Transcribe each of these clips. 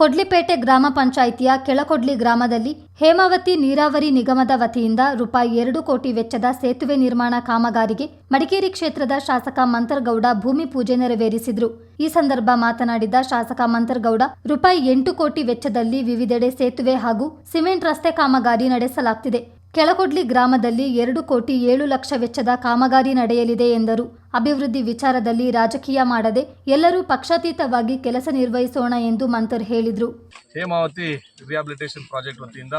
ಕೊಡ್ಲಿಪೇಟೆ ಗ್ರಾಮ ಪಂಚಾಯಿತಿಯ ಕೆಳಕೊಡ್ಲಿ ಗ್ರಾಮದಲ್ಲಿ ಹೇಮಾವತಿ ನೀರಾವರಿ ನಿಗಮದ ವತಿಯಿಂದ ರೂಪಾಯಿ ಎರಡು ಕೋಟಿ ವೆಚ್ಚದ ಸೇತುವೆ ನಿರ್ಮಾಣ ಕಾಮಗಾರಿಗೆ ಮಡಿಕೇರಿ ಕ್ಷೇತ್ರದ ಶಾಸಕ ಮಂತರ್ಗೌಡ ಭೂಮಿ ಪೂಜೆ ನೆರವೇರಿಸಿದ್ರು. ಈ ಸಂದರ್ಭ ಮಾತನಾಡಿದ ಶಾಸಕ ಮಂತರ್ಗೌಡ, ರೂಪಾಯಿ ಎಂಟು ಕೋಟಿ ವೆಚ್ಚದಲ್ಲಿ ವಿವಿಧೆಡೆ ಸೇತುವೆ ಹಾಗೂ ಸಿಮೆಂಟ್ ರಸ್ತೆ ಕಾಮಗಾರಿ ನಡೆಸಲಾಗ್ತಿದೆ. ಕೆಳಕೊಡ್ಲಿ ಗ್ರಾಮದಲ್ಲಿ ಎರಡು ಕೋಟಿ ಏಳು ಲಕ್ಷ ವೆಚ್ಚದ ಕಾಮಗಾರಿ ನಡೆಯಲಿದೆ ಎಂದರು. ಅಭಿವೃದ್ಧಿ ವಿಚಾರದಲ್ಲಿ ರಾಜಕೀಯ ಮಾಡದೆ ಎಲ್ಲರೂ ಪಕ್ಷಾತೀತವಾಗಿ ಕೆಲಸ ನಿರ್ವಹಿಸೋಣ ಎಂದು ಮಂತರ್ ಹೇಳಿದರು. ಹೇಮಾವತಿ ರಿಹಾಬಿಲಿಟೇಷನ್ ಪ್ರಾಜೆಕ್ಟ್ ವತಿಯಿಂದ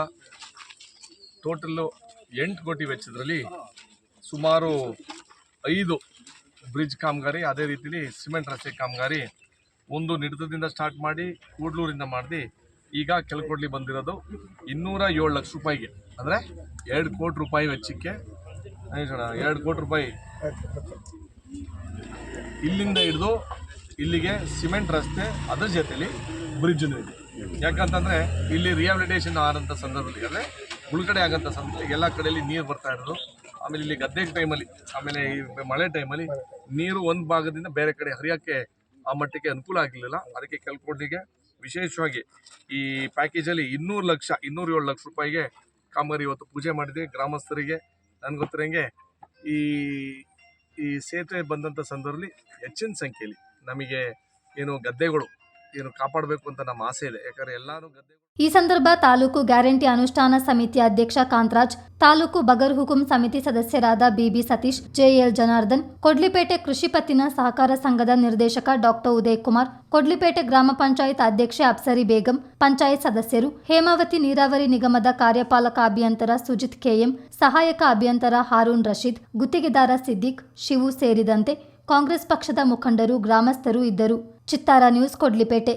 ಟೋಟಲ್ಲು ಎಂಟು ಕೋಟಿ ವೆಚ್ಚದಲ್ಲಿ ಸುಮಾರು ಐದು ಬ್ರಿಡ್ಜ್ ಕಾಮಗಾರಿ, ಅದೇ ರೀತಿಲಿ ಸಿಮೆಂಟ್ ರಸ್ತೆ ಕಾಮಗಾರಿ ಒಂದು ನಿಡತದಿಂದ ಸ್ಟಾರ್ಟ್ ಮಾಡಿ ಕೂಡ್ಲೂರಿಂದ ಮಾಡಿ ಈಗ ಕೆಲಕೊಡ್ಲಿ ಬಂದಿರೋದು ಇನ್ನೂರ ಏಳು ಲಕ್ಷ ರೂಪಾಯಿಗೆ. ಅಂದರೆ ಎರಡು ಕೋಟಿ ರೂಪಾಯಿ ವೆಚ್ಚಕ್ಕೆ ಎರಡು ಕೋಟಿ ರೂಪಾಯಿ ಇಲ್ಲಿಂದ ಹಿಡಿದು ಇಲ್ಲಿಗೆ ಸಿಮೆಂಟ್ ರಸ್ತೆ ಅದ್ರ ಜೊತೆಯಲ್ಲಿ ಬ್ರಿಡ್ಜ್ ಇದೆ. ಯಾಕಂತಂದರೆ ಇಲ್ಲಿ ರಿಹಾಬಿಲಿಟೇಷನ್ ಆದಂಥ ಸಂದರ್ಭದಲ್ಲಿ ಅಂದರೆ ಮುಳುಗಡೆ ಆಗೋಂಥ ಸಂದರ್ಭದಲ್ಲಿ ಎಲ್ಲ ಕಡೆಯಲ್ಲಿ ನೀರು ಬರ್ತಾ ಇರೋದು. ಆಮೇಲೆ ಇಲ್ಲಿ ಗದ್ದೆ ಟೈಮಲ್ಲಿ ಆಮೇಲೆ ಈ ಮಳೆ ಟೈಮಲ್ಲಿ ನೀರು ಒಂದು ಭಾಗದಿಂದ ಬೇರೆ ಕಡೆ ಹರಿಯೋಕ್ಕೆ ಆ ಮಟ್ಟಕ್ಕೆ ಅನುಕೂಲ ಆಗಲಿಲ್ಲ. ಅದಕ್ಕೆ ಕೆಲ್ಕೊಂಡಿಗೆ ವಿಶೇಷವಾಗಿ ಈ ಪ್ಯಾಕೇಜಲ್ಲಿ ಇನ್ನೂರು ಲಕ್ಷ ಇನ್ನೂರ ಏಳು ಲಕ್ಷ ರೂಪಾಯಿಗೆ ಕಾಮಗಾರಿ ಇವತ್ತು ಪೂಜೆ ಮಾಡಿದೆ. ಗ್ರಾಮಸ್ಥರಿಗೆ ನನಗೆ ಗೊತ್ತಿರೋಂಗೆ ಈ ಈ ಸೇತುವೆ ಬಂದಂಥ ಸಂದರ್ಭದಲ್ಲಿ ಹೆಚ್ಚಿನ ಸಂಖ್ಯೆಯಲ್ಲಿ ನಮಗೆ ಏನು ಗದ್ದೆಗಳು ಏನು ಕಾಪಾಡಬೇಕು ಅಂತ ನಮ್ಮ ಆಸೆ ಇದೆ. ಯಾಕಂದ್ರೆ ಎಲ್ಲಾನು ಈ ಸಂದರ್ಭ ತಾಲೂಕು ಗ್ಯಾರಂಟಿ ಅನುಷ್ಠಾನ ಸಮಿತಿ ಅಧ್ಯಕ್ಷ ಕಾಂತರಾಜ್, ತಾಲೂಕು ಬಗರ್ ಹುಕುಂ ಸಮಿತಿ ಸದಸ್ಯರಾದ B B Satish, J L Janardhan, Kodlipete ಕೃಷಿ ಪತ್ತಿನ ಸಹಕಾರ ಸಂಘದ ನಿರ್ದೇಶಕ ಡಾಕ್ಟರ್ ಉದಯ್ ಕುಮಾರ್, ಕೊಡ್ಲಿಪೇಟೆ ಗ್ರಾಮ ಪಂಚಾಯತ್ ಅಧ್ಯಕ್ಷೆ ಅಪ್ಸರಿ ಬೇಗಂ, ಪಂಚಾಯತ್ ಸದಸ್ಯರು ಹೇಮಾವತಿ ನೀರಾವರಿ ನಿಗಮದ ಕಾರ್ಯಪಾಲಕ ಅಭಿಯಂತರ ಸುಜಿತ್ ಕೆಎಂ, ಸಹಾಯಕ ಅಭಿಯಂತರ ಹಾರೂನ್ ರಶೀದ್, ಗುತ್ತಿಗೆದಾರ ಸಿದ್ದಿಕ್, ಶಿವು ಸೇರಿದಂತೆ ಕಾಂಗ್ರೆಸ್ ಪಕ್ಷದ ಮುಖಂಡರು, ಗ್ರಾಮಸ್ಥರು ಇದ್ದರು. చిత్తారా న్యూస్ కొడ్లిపేటే